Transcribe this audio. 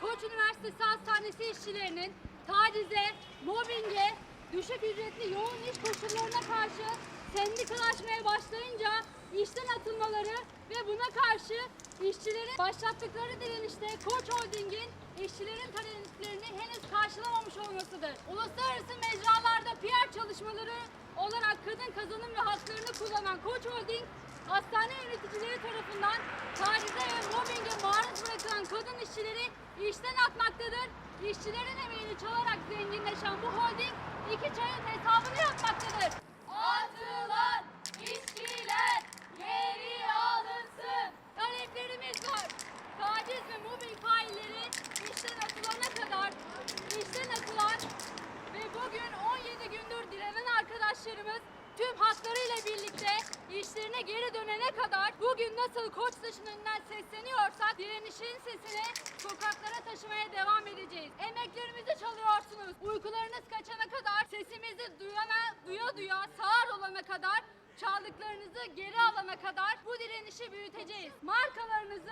Koç Üniversitesi Hastanesi işçilerinin tacize, mobbinge, düşük ücretli yoğun iş koşullarına karşı sendikalaşmaya başlayınca işten atılmaları ve buna karşı işçilerin başlattıkları direnişte Koç Holding'in işçilerin taleplerini henüz karşılamamış olmasıdır. Uluslararası mecralarda PR çalışmaları olarak kadın kazanım ve haklarını kullanan Koç Holding, hastane yöneticileri tarafından tacize ve mobbinge maruz işçileri işten atmaktadır. İşçilerin emeğini çalarak zenginleşen bu holding iki çayın hesabını yapmaktadır. Atılan işçiler geri alınsın. Taleplerimiz var. Taciz ve mobbing failleri işten atılana kadar işten atılan ve bugün 17 gündür direnen arkadaşlarımız tüm haklarıyla birlikte işlerine geri dönene kadar bugün nasıl Koçtaş'ın önünden sesleniyorsak direnişin sesini sokaklara taşımaya devam edeceğiz. Emeklerimizi çalıyorsunuz. Uykularınız kaçana kadar sesimizi duyana, duya duya sağır olana kadar çaldıklarınızı geri alana kadar bu direnişi büyüteceğiz. Markalarınızı